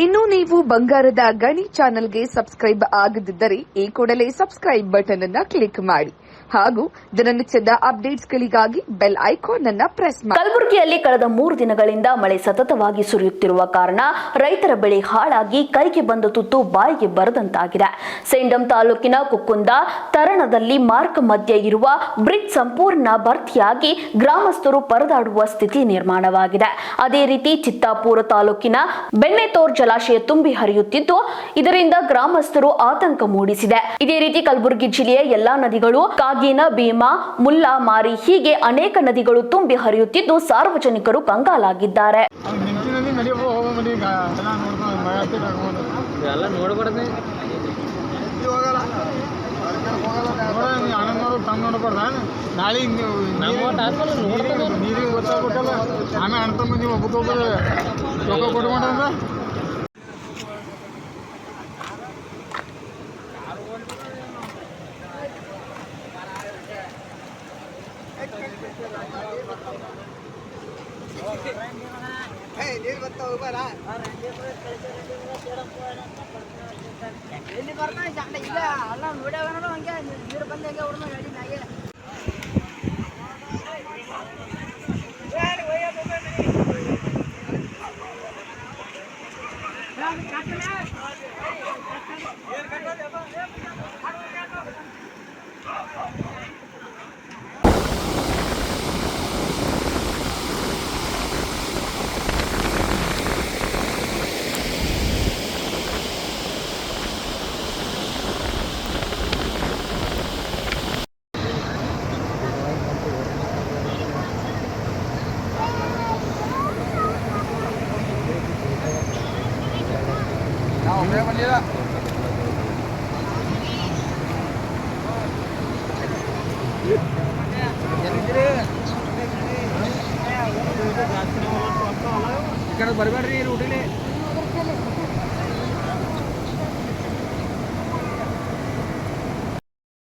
ಇನ್ನು ನೀವು ಬಂಗಾರದ ಗಣಿ ಚಾನೆಲ್ಗೆ ಸಬ್ಸ್ಕ್ರೈಬ್ ಆಗದಿದ್ದರೆ ಈ ಕೂಡಲೇ ಸಬ್ಸ್ಕ್ರೈಬ್ ಬಟನ್ ಅನ್ನ ಕ್ಲಿಕ್ ಮಾಡಿ. ಹಾಗೂ ದಿನನಿತ್ಯದ ಅಪ್ಡೇಟ್ಸ್ಗಳಿಗಾಗಿ ಬೆಲ್ ಐಕಾನ್ ಅನ್ನ ಪ್ರೆಸ್ ಮಾಡಿ ಕಲಬುರಗಿಯಲ್ಲಿ ಕಳೆದ ಮೂರು ದಿನಗಳಿಂದ ಮಳೆ ಸತತವಾಗಿ ಸುರಿಯುತ್ತಿರುವ ಕಾರಣ ರೈತರ ಬೆಳೆ ಹಾಳಾಗಿ ಕೈಗೆ ಬಂದ ತುತ್ತು ಬಾಯಿಗೆ ಬರದಂತಾಗಿದೆ. ಸೇಂಡಂ ತಾಲೂಕಿನ ಕುಕ್ಕುಂದ ತರಣದಲ್ಲಿ ಮಾರ್ಗ ಮಧ್ಯೆ ಇರುವ ಬ್ರಿಡ್ಜ್ ಸಂಪೂರ್ಣ ಭರ್ತಿಯಾಗಿ ಗ್ರಾಮಸ್ಥರು ಪರದಾಡುವ ಸ್ಥಿತಿ ನಿರ್ಮಾಣವಾಗಿದೆ. ಅದೇ ರೀತಿ ಚಿತ್ತಾಪುರ ತಾಲೂಕಿನ ಬೆಣ್ಣೆತೋರ್ ಜಲಾಶಯ ತುಂಬಿ ಹರಿಯುತ್ತಿದ್ದು ಇದರಿಂದ ಗ್ರಾಮಸ್ಥರು ಆತಂಕ ಮೂಡಿಸಿದೆ. ಇದೇ ರೀತಿ ಕಲಬುರಗಿ ಜಿಲ್ಲೆಯ ಎಲ್ಲಾ ನದಿಗಳು ಕಾಗೀನ ಭೀಮಾ ಮುಲ್ಲಾ ಮಾರಿ ಹೀಗೆ ಅನೇಕ ನದಿಗಳು ತುಂಬಿ ಹರಿಯುತ್ತಿದ್ದು ಸಾರ್ವಜನಿಕರು ಕಂಗಾಲಾಗಿದ್ದಾರೆ. ನಾಳೆ ನೀರಿಗೆ ಗೊತ್ತಾಗ್ಬೇಕಲ್ಲ ಆಮೇಲೆ ಅಣ್ಣ ತಮ್ಮ ನೀವು ಒಬ್ಬ ರೊಕ್ಕ ಕೊಟ್ಕೊಂಡ್ರೆ ಎಲ್ಲಿ ಬರ್ತಾನೆ ಇಲ್ಲ ಅಲ್ಲ ನೋಡ್ಯಾವ ಹಂಗೆ ನೀರು ಬಂದು ಹಂಗೆ ಹೊಡ್ದ ಗಾಡಿ ของแล้ววันนี้ละ ఇక్కడ బరిబర్రీ రూటిలే